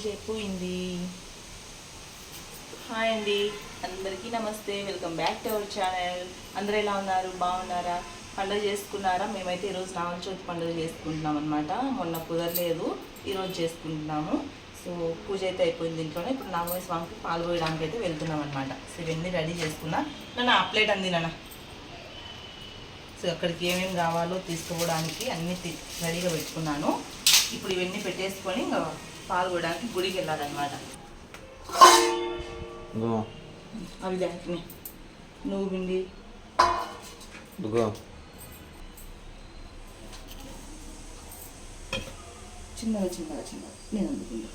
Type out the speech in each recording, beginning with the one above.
పూజ అయిపోయింది హాయ్ అండి. అందరికీ నమస్తే. Welcome back to our channel. అందరూ ఎలా ఉన్నారు? బాగున్నారా? పండుగ చేసుకున్నారా? మేమైతే ఈరోజు నాగల చవితి పండుగ చేసుకుంటున్నాం అనమాట మొన్న కుదరలేదు. ఈరోజు చేసుకుంటున్నాము. సో పూజ అయితే అయిపోయింది ఇంట్లోనే ఇప్పుడు నాగమయ స్వామికి పాల్గొయడానికి అయితే వెళ్తున్నాం అనమాట సో ఇవన్నీ రెడీ చేసుకున్నా. నన్ను ఆ ప్లేట్ అంది నాన్న. సో అక్కడికి ఏమేమి కావాలో తీసుకోవడానికి అన్నీ రెడీగా పెట్టుకున్నాను. ఇప్పుడు ఇవన్నీ పెట్టేసుకొని ఇంకా పాల్గొనడానికి గుడికి వెళ్ళాలన్నమాట. అవి దానికి నువ్వు పిండి. చిన్నగా చిన్నగా చిన్నగా నేను అందుకుంటా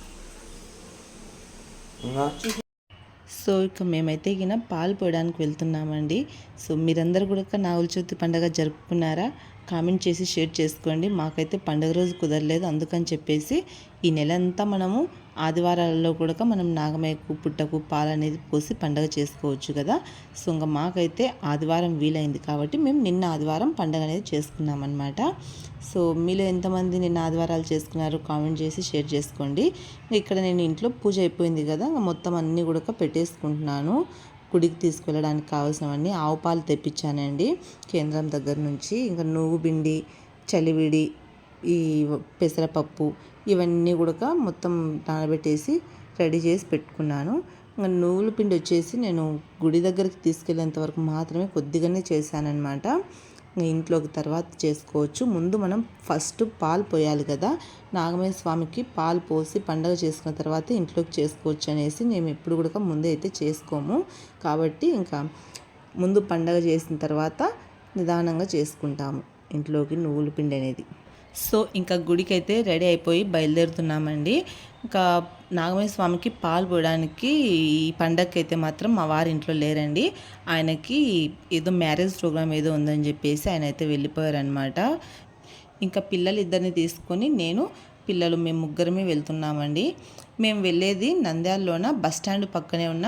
సో ఇక మేమైతే ఇక పాలు పోయడానికి వెళ్తున్నామండి. సో మీరందరూ కూడా నాగుల చవితి పండుగ జరుపుకున్నారా? కామెంట్ చేసి షేర్ చేసుకోండి. మాకైతే పండుగ రోజు కుదరలేదు. అందుకని చెప్పేసి ఈ నెల అంతా మనము ఆదివారాలలో కూడా మనం నాగమయ్యకు పుట్టకు పాలు అనేది పోసి పండగ చేసుకోవచ్చు కదా. సో ఇంకా మాకైతే ఆదివారం వీలైంది కాబట్టి మేము నిన్న ఆదివారం పండుగ అనేది చేసుకున్నాం అనమాట సో మీలో ఎంతమంది నిన్న ఆదివారాలు చేసుకున్నారు కామెంట్ చేసి షేర్ చేసుకోండి. ఇక్కడ నేను ఇంట్లో పూజ అయిపోయింది కదా. ఇంకా మొత్తం అన్నీ కూడా పెట్టేసుకుంటున్నాను. గుడికి తీసుకెళ్ళడానికి కావాల్సినవన్నీ ఆవు పాలు తెప్పించానండి. కేంద్రం దగ్గర నుంచి ఇంకా నువ్వు పిండి చలివిడి ఈ పెసరపప్పు ఇవన్నీ కూడా మొత్తం నానబెట్టేసి రెడీ చేసి పెట్టుకున్నాను. ఇంకా నువ్వుల పిండి వచ్చేసి నేను గుడి దగ్గరికి తీసుకెళ్ళేంత వరకు మాత్రమే కొద్దిగానే చేశానన్నమాట. ఇంట్లోకి తర్వాత చేసుకోవచ్చు. ముందు మనం ఫస్ట్ పాలు పోయాలి కదా. నాగమయ్య స్వామికి పాలు పోసి పండగ చేసుకున్న తర్వాత ఇంట్లోకి చేసుకోవచ్చు అనేసి మేము ఎప్పుడు కూడా ముందే అయితే చేసుకోము. కాబట్టి ఇంకా ముందు పండగ చేసిన తర్వాత నిదానంగా చేసుకుంటాము ఇంట్లోకి నువ్వుల పిండి అనేది. సో ఇంకా గుడికి అయితే రెడీ అయిపోయి బయలుదేరుతున్నామండి. ఇంకా నాగమయ్య స్వామికి పాలు పోయడానికి ఈ పండగకి అయితే మాత్రం మా వారి ఇంట్లో లేరండి. ఆయనకి ఏదో మ్యారేజ్ ప్రోగ్రామ్ ఏదో ఉందని చెప్పేసి ఆయన అయితే వెళ్ళిపోయారనమాట ఇంకా పిల్లలు ఇద్దరిని తీసుకొని నేను పిల్లలు మేము ముగ్గురమే వెళ్తున్నామండి. మేము వెళ్ళేది నంద్యాలలోన బస్ స్టాండ్ పక్కనే ఉన్న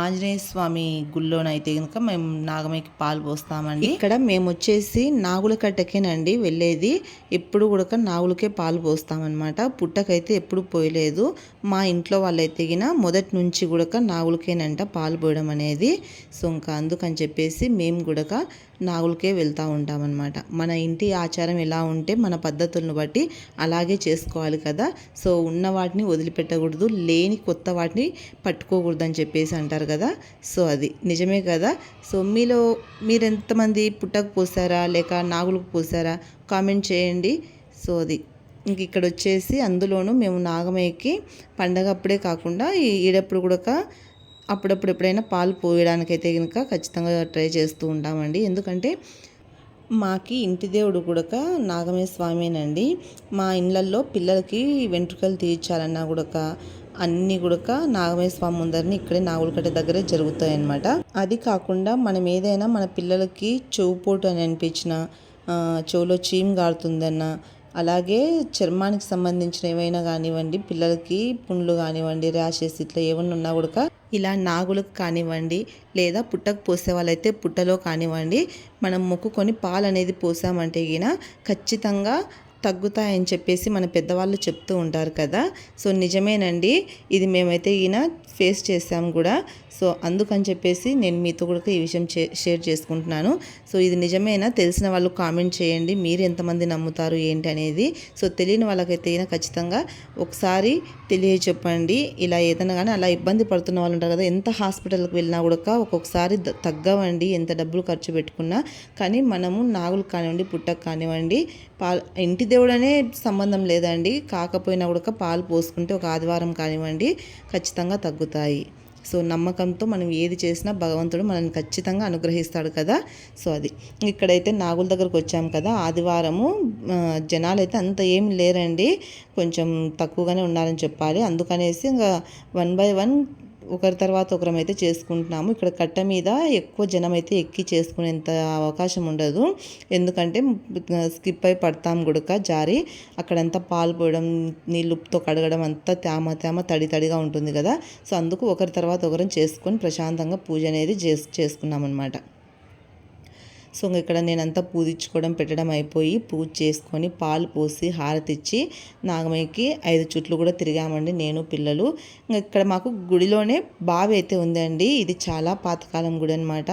ఆంజనేయ స్వామి గుళ్ళోనైతే కనుక మేము నాగమయ్యకి పాలు పోస్తామండి. ఇక్కడ మేము వచ్చేసి నాగుల కట్టకేనండి వెళ్ళేది. ఎప్పుడు కూడా నాగులకే పాలు పోస్తామన్నమాట. పుట్టకైతే ఎప్పుడు పోయలేదు. మా ఇంట్లో వాళ్ళైతే గిన మొదటి నుంచి కూడా నాగులకేనంట పాలు పోయడం అనేది. సో ఇంకా అందుకని చెప్పేసి మేము కూడా నాగులకే వెళ్తూ ఉంటామన్నమాట. మన ఇంటి ఆచారం ఎలా ఉంటే మన పద్ధతులను బట్టి అలాగే చేసుకోవాలి కదా. సో ఉన్న వాటిని వదిలిపెట్టకూడదు లేని కొత్త వాటిని పట్టుకోకూడదు అని చెప్పేసి అంటారు కదా. సో అది నిజమే కదా. సో మీలో మీరు ఎంతమంది పుట్టకు పోసారా? లేక నాగులకు పోసారా? కామెంట్ చేయండి. సో అది ఇంక ఇక్కడ వచ్చేసి అందులోనూ మేము నాగమయ్యకి పండగ అప్పుడే కాకుండా ఈ- ఈడప్పుడు కూడా అప్పుడప్పుడు ఎప్పుడైనా పాలు పోయడానికైతే కనుక ఖచ్చితంగా ట్రై చేస్తూ ఉంటామండి. ఎందుకంటే మాకి ఇంటి దేవుడు కూడా నాగమే స్వామేనండి. మా ఇళ్ళల్లో పిల్లలకి వెంట్రుకలు తీర్చాలన్నా కూడా అన్నీ కూడా నాగమే స్వామి ముందరని ఇక్కడే నాగులకట్ట దగ్గరే జరుగుతాయి అన్నమాట అది కాకుండా మనం ఏదైనా మన పిల్లలకి చెవుపోటు అని అనిపించిన చెవులో చీమ్ గారుతుందన్న అలాగే చర్మానికి సంబంధించిన ఏవైనా కానివ్వండి పిల్లలకి పుండ్లు కానివ్వండి ర్యాషెస్ ఇట్లా ఏమన్నా ఉన్నా కూడా ఇలా నాగులకు కానివ్వండి లేదా పుట్టకు పోసే వాళ్ళైతే పుట్టలో కానివ్వండి మనం మొక్కుకొని పాలు అనేది పోసామంటే గిన ఖచ్చితంగా తగ్గుతాయని చెప్పేసి మన పెద్దవాళ్ళు చెప్తూ ఉంటారు కదా. సో నిజమేనండి. ఇది మేమైతే ఈయన ఫేస్ చేసాం కూడా. సో అందుకని చెప్పేసి నేను మీతో కూడా ఈ విషయం చే- షేర్ చేసుకుంటున్నాను. సో ఇది నిజమేనా? తెలిసిన వాళ్ళు కామెంట్ చేయండి. మీరు ఎంతమంది నమ్ముతారు ఏంటి అనేది. సో తెలియని వాళ్ళకైతే అయినా ఖచ్చితంగా ఒకసారి తెలియచెప్పండి. ఇలా ఏదైనా కానీ అలా ఇబ్బంది పడుతున్న వాళ్ళు ఉంటారు కదా ఎంత హాస్పిటల్కి వెళ్ళినా కూడా ఒక్కొక్కసారి తగ్గవండి. ఎంత డబ్బులు ఖర్చు పెట్టుకున్నా. కానీ మనము నాగులు కానివ్వండి పుట్టకు కానివ్వండి పాలు ఇంటి దేవుడనే సంబంధం లేదండి. కాకపోయినా కూడా పాలు పోసుకుంటే ఒక ఆదివారం కానివ్వండి ఖచ్చితంగా తగ్గుతాయి. సో నమ్మకంతో మనం ఏది చేసినా భగవంతుడు మనల్ని ఖచ్చితంగా అనుగ్రహిస్తాడు కదా. సో అది. ఇక్కడైతే నాగుల దగ్గరకు వచ్చాం కదా. ఆదివారము జనాలు అయితే అంత ఏమి లేరండి. కొంచెం తక్కువగానే ఉన్నారని చెప్పాలి. అందుకనేసి ఇంకా వన్ బై వన్ ఒకరి తర్వాత ఒకరం అయితే చేసుకుంటున్నాము. ఇక్కడ కట్ట మీద ఎక్కువ జనం అయితే ఎక్కి చేసుకునేంత అవకాశం ఉండదు. ఎందుకంటే స్కిప్ అయి పడతాం గుడక జారి. అక్కడంతా పాలు పోయడం నీళ్ళుతో కడగడం అంతా తేమ తేమ తడి తడిగా ఉంటుంది కదా. సో అందుకు ఒకరి తర్వాత ఒకరం చేసుకొని ప్రశాంతంగా పూజ అనేది చేస్ చేసుకున్నాం అనమాట సో ఇక్కడ నేనంతా పూజించుకోవడం పెట్టడం అయిపోయి పూజ చేసుకొని పాలు పోసి హారతి ఇచ్చి నాగమయ్యకి ఐదు చుట్లు కూడా తిరిగామండి నేను పిల్లలు. ఇంకా ఇక్కడ మాకు గుడిలోనే బావి అయితే ఉందండి. ఇది చాలా పాతకాలం గుడి అనమాట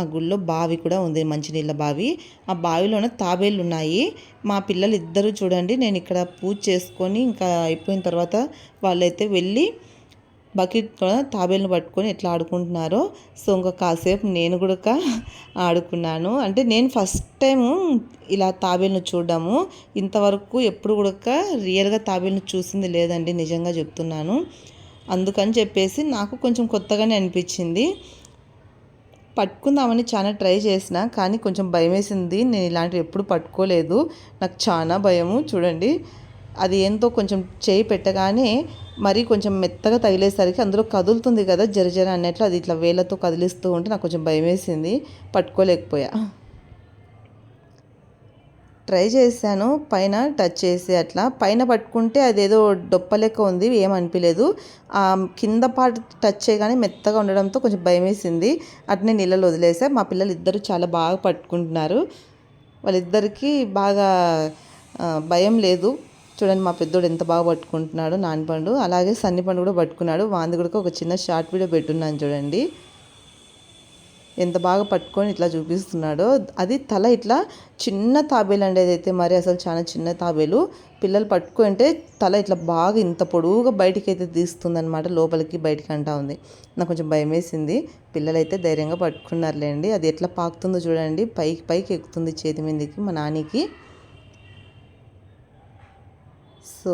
ఆ గుడిలో బావి కూడా ఉంది మంచినీళ్ళ బావి. ఆ బావిలోనే తాబేళ్ళు ఉన్నాయి. మా పిల్లలు ఇద్దరు చూడండి నేను ఇక్కడ పూజ చేసుకొని ఇంకా అయిపోయిన తర్వాత వాళ్ళైతే వెళ్ళి బకెట్ తాబేలను పట్టుకొని ఎట్లా ఆడుకుంటున్నారో. సో ఇంకా కాసేపు నేను కూడా ఆడుకున్నాను. అంటే నేను ఫస్ట్ టైం ఇలా తాబేలను చూడడము. ఇంతవరకు ఎప్పుడు కూడా రియల్గా తాబేలను చూసింది లేదండి నిజంగా చెప్తున్నాను. అందుకని చెప్పేసి నాకు కొంచెం కొత్తగానే అనిపించింది. పట్టుకుందామని చాలా ట్రై చేసిన కానీ కొంచెం భయం వేసింది నేను ఇలాంటివి ఎప్పుడు పట్టుకోలేదు. నాకు చాలా భయము. చూడండి అది ఏంతో కొంచెం చేయి పెట్టగానే మరి కొంచెం మెత్తగా తగిలేసరికి అందులో కదులుతుంది కదా జరజర అన్నట్లు అది ఇట్లా వేళ్ళతో కదిలిస్తూ ఉంటే నాకు కొంచెం భయం వేసింది పట్టుకోలేకపోయా. ట్రై చేశాను పైన టచ్ చేసి అట్లా. పైన పట్టుకుంటే అదేదో డొప్ప లెక్క ఉంది ఏమనిపించలేదు ఆ కింద పార్ట్ టచ్ చేయగానే మెత్తగా ఉండడంతో కొంచెం భయం వేసింది అట్నే నీళ్ళలో వదిలేసా. మా పిల్లలు ఇద్దరు చాలా బాగా పట్టుకుంటున్నారు. వాళ్ళిద్దరికీ బాగా భయం లేదు. చూడండి మా పెద్దోడు ఎంత బాగా పట్టుకుంటున్నాడు నానిపండు. అలాగే సన్నిపండు కూడా పట్టుకున్నాడు. వాంది కూడా ఒక చిన్న షార్ట్ వీడియో పెట్టున్నాను చూడండి. ఎంత బాగా పట్టుకొని ఇట్లా చూపిస్తున్నాడో. అది తల ఇట్లా చిన్న తాబేలు అండి అదైతే. మరి అసలు చాలా చిన్న తాబేలు. పిల్లలు పట్టుకుంటే తల ఇట్లా బాగా ఇంత పొడువుగా బయటికి అయితే తీస్తుందనమాట లోపలికి బయటికి అంటా ఉంది. నాకు కొంచెం భయం వేసింది. పిల్లలు అయితే ధైర్యంగా పట్టుకున్నారులేండి. అది ఎట్లా పాకుతుందో చూడండి. పైకి పైకి ఎక్కుతుంది చేతి మీదకి మా నానికి సో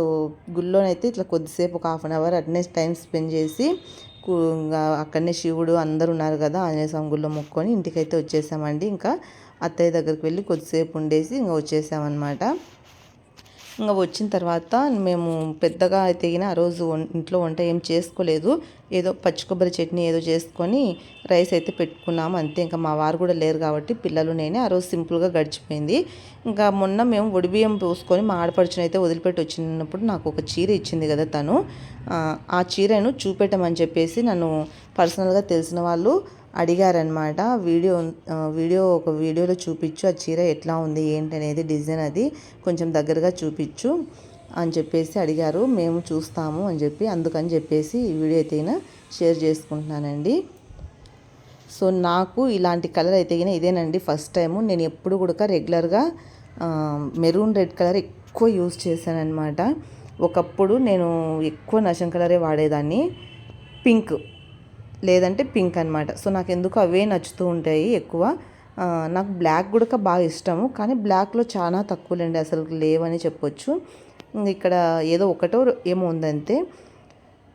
గుళ్ళోనైతే ఇట్లా కొద్దిసేపు ఒక హాఫ్ అన్ అవర్ అట్నే టైం స్పెండ్ చేసి ఇంకా అక్కడనే శివుడు అందరు ఉన్నారు కదా ఆంజనేయ స్వామి గుళ్ళో మొక్కొని ఇంటికైతే వచ్చేసామండి. ఇంకా అత్తయ్య దగ్గరికి వెళ్ళి కొద్దిసేపు ఉండేసి ఇంకా వచ్చేసామన్నమాట. ఇంకా వచ్చిన తర్వాత మేము పెద్దగా అయితే ఆ రోజు ఇంట్లో వంట ఏం చేసుకోలేదు. ఏదో పచ్చి కొబ్బరి చట్నీ ఏదో చేసుకొని రైస్ అయితే పెట్టుకున్నాము అంతే ఇంకా మా వారు కూడా లేరు కాబట్టి పిల్లలు నేనే ఆ రోజు సింపుల్గా గడిచిపోయింది. ఇంకా మొన్న మేము ఒడిబియ్యం పోసుకొని మా ఆడపడుచుని అయితే వదిలిపెట్టి వచ్చినప్పుడు నాకు ఒక చీర ఇచ్చింది కదా తను. ఆ చీరను చూపెట్టమని చెప్పేసి నన్ను పర్సనల్గా తెలిసిన వాళ్ళు అడిగారనమాట వీడియో వీడియో ఒక వీడియోలో చూపించు ఆ చీర ఎట్లా ఉంది ఏంటి అనేది డిజైన్ అది కొంచెం దగ్గరగా చూపించు అని చెప్పేసి అడిగారు. మేము చూస్తాము అని చెప్పి అందుకని చెప్పేసి ఈ వీడియో అయితే షేర్ చేసుకుంటున్నానండి. సో నాకు ఇలాంటి కలర్ అయితే అయినా ఇదేనండి ఫస్ట్ టైము. నేను ఎప్పుడు కూడా రెగ్యులర్గా మెరూన్ రెడ్ కలర్ ఎక్కువ యూజ్ చేశానన్నమాట. ఒకప్పుడు నేను ఎక్కువ నషం కలరే వాడేదాన్ని. పింక్ లేదంటే పింక్ అనమాట సో నాకు ఎందుకు అవే నచ్చుతూ ఉంటాయి ఎక్కువ. నాకు బ్లాక్ కూడా బాగా ఇష్టము. కానీ బ్లాక్లో చాలా తక్కువలేండి అసలు లేవని చెప్పొచ్చు. ఇక్కడ ఏదో ఒకటో ఏమో ఉందంతే.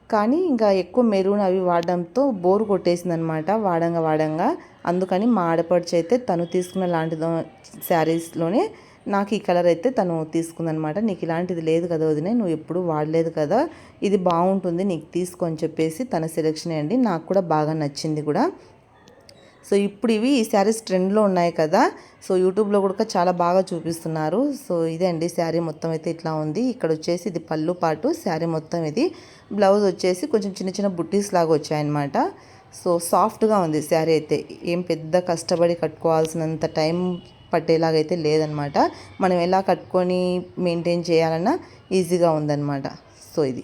కానీ ఇంకా ఎక్కువ మెరూన్ అవి వాడడంతో బోర్ కొట్టేసింది అనమాట వాడంగా వాడంగా. అందుకని మా ఆడపడిచి అయితే తను తీసుకున్న లాంటి శారీస్లోనే నాకు ఈ కలర్ అయితే తను తీసుకుందనమాట. నీకు ఇలాంటిది లేదు కదా వదిన నువ్వు ఎప్పుడు వాడలేదు కదా. ఇది బాగుంటుంది నీకు తీసుకొని చెప్పేసి తన సెలెక్షన్ అండి నాకు కూడా బాగా నచ్చింది కూడా. సో ఇప్పుడు ఇవి ఈ శారీస్ ట్రెండ్లో ఉన్నాయి కదా. సో యూట్యూబ్లో కూడా చాలా బాగా చూపిస్తున్నారు. సో ఇదే అండి శారీ మొత్తం అయితే ఇట్లా ఉంది. ఇక్కడ వచ్చేసి ఇది పళ్ళు పాటు శారీ మొత్తం ఇది. బ్లౌజ్ వచ్చేసి కొంచెం చిన్న చిన్న బుట్టీస్ లాగా వచ్చాయన్నమాట. సో సాఫ్ట్గా ఉంది శారీ అయితే. ఏం పెద్ద కష్టపడి కట్టుకోవాల్సినంత టైం పట్టేలాగైతే లేదనమాట. మనం ఎలా కట్టుకొని మెయింటైన్ చేయాలన్నా ఈజీగా ఉందన్నమాట సో ఇది.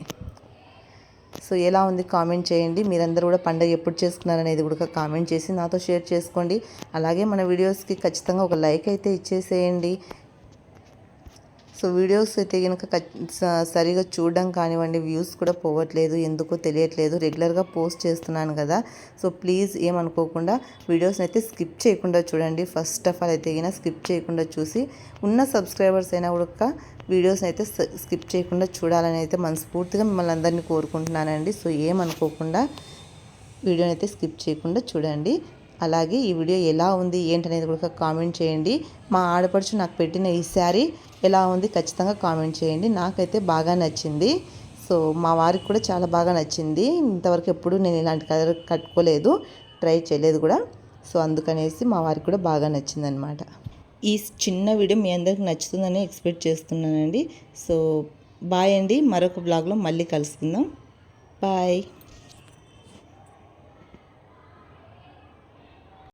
సో ఎలా ఉంది కామెంట్ చేయండి. మీరందరూ కూడా పండగ ఎప్పుడు చేసుకున్నారనేది కూడా కామెంట్ చేసి నాతో షేర్ చేసుకోండి. అలాగే మన వీడియోస్కి ఖచ్చితంగా ఒక లైక్ అయితే ఇచ్చేసేయండి. సో వీడియోస్ అయితే కనుక సరిగా చూడడం కానివ్వండి వ్యూస్ కూడా పోవట్లేదు ఎందుకో తెలియట్లేదు. రెగ్యులర్గా పోస్ట్ చేస్తున్నాను కదా. సో ప్లీజ్ ఏమనుకోకుండా వీడియోస్ని అయితే స్కిప్ చేయకుండా చూడండి. ఫస్ట్ ఆఫ్ ఆల్ అయితే కనుక స్కిప్ చేయకుండా చూసి ఉన్న సబ్స్క్రైబర్స్ అయినా కూడా వీడియోస్ని అయితే స్కిప్ చేయకుండా చూడాలని అయితే మనస్ఫూర్తిగా మిమ్మల్ని అందరినీ కోరుకుంటున్నానండి. సో ఏమనుకోకుండా వీడియోని అయితే స్కిప్ చేయకుండా చూడండి. అలాగే ఈ వీడియో ఎలా ఉంది ఏంటనేది కూడా కామెంట్ చేయండి. మా ఆడపడుచు నాకు పెట్టిన ఈ శారీ ఎలా ఉంది ఖచ్చితంగా కామెంట్ చేయండి. నాకైతే బాగా నచ్చింది. సో మా వారికి కూడా చాలా బాగా నచ్చింది. ఇంతవరకు ఎప్పుడు నేను ఇలాంటి కలర్ కట్టుకోలేదు ట్రై చేయలేదు కూడా. సో అందుకనేసి మా వారికి కూడా బాగా నచ్చింది అనమాట ఈ చిన్న వీడియో మీ అందరికి నచ్చుతుందని ఎక్స్పెక్ట్ చేస్తున్నానండి. సో బాయ్ అండి. మరొక బ్లాగ్లో మళ్ళీ కలుసుకుందాం. బాయ్.